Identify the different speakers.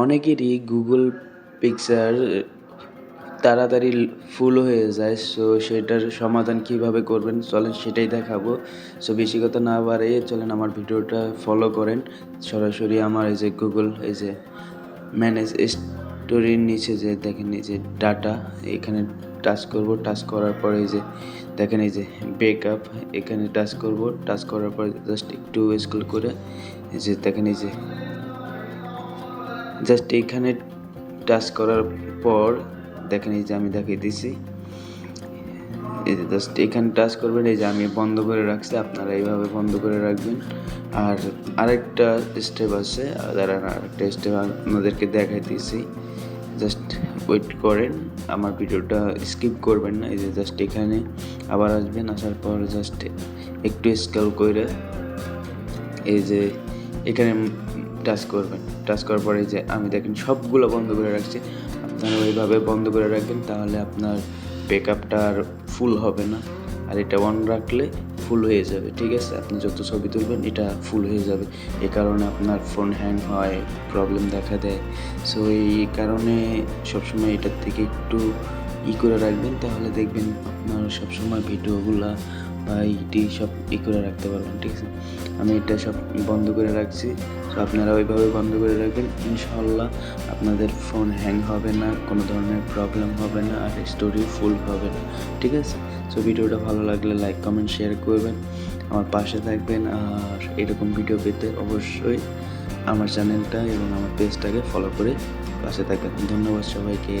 Speaker 1: অনেকেরই Google picture তাড়াতাড়ি ফুল হয়ে যায় সো সেটার সমাধান কীভাবে করবেন চলেন সেটাই দেখাবো। সো বেশি কথা না বাড়িয়ে চলেন আমার ভিডিওটা ফলো করেন। সরাসরি আমার এই যে গুগল এই যে ম্যানেজ স্টোরির নিচে যে দেখেন এই যে ডাটা এখানে টাচ করব টাচ করার পরে এই যে দেখেন এই যে বেকআপ এখানে টাচ করব টাচ করার পরে জাস্ট একটু স্ক্রল করে এই যে দেখেন এই যে জাস্ট এখানে টাচ করার পর দেখেন এই যে আমি দেখিয়ে দিছি। এই যে জাস্ট এখানে টাচ করবেন, এই যে আমি বন্ধ করে রাখছি, আপনারা এইভাবে বন্ধ করে রাখবেন। আর আরেকটা স্টেপ আছে, দাঁড়ান, আরেকটা স্টেপ আপনাদেরকে দেখাই দিয়েছি জাস্ট ওয়েট করেন, আমার ভিডিওটা স্কিপ করবেন না, এই যে জাস্ট এখানে আবার আসবেন, আসার পর জাস্ট একটু স্কেল করে এই যে এখানে টাচ করবেন। টাচ করার পরে যে আমি দেখেন সবগুলো বন্ধ করে রাখছি। আপনারা ওইভাবে বন্ধ করে রাখবেন তাহলে আপনার ব্যাকআপটা আর ফুল হবে না। আর এটা অন রাখলে ফুল হয়ে যাবে, ঠিক আছে? আপনি যত ছবি তুলবেন এটা ফুল হয়ে যাবে। এ কারণে আপনার ফোন হ্যাং হয়, প্রবলেম দেখা দেয়। সো এই কারণে সবসময় এটার থেকে একটু ই করে রাখবেন, তাহলে দেখবেন আপনার সবসময় ভিডিওগুলা বা ইটি সব ই করে রাখতে পারবেন, ঠিক আছে? আমি এটা সব বন্ধ করে রাখছি। তো আপনারা ওইভাবে বন্ধ করে রাখবেন। ইনশাল্লাহ আপনাদের ফোন হ্যাং হবে না, কোনো ধরনের প্রবলেম হবে না, আর স্টোরি ফুল হবে না, ঠিক আছে? সো ভিডিওটা ভালো লাগলে লাইক কমেন্ট শেয়ার করবেন। আমার পাশে থাকবেন, আর এরকম ভিডিও পেতে অবশ্যই আমার চ্যানেলটা এবং আমার পেজটাকে ফলো করে পাশে থাকবেন। ধন্যবাদ সবাইকে।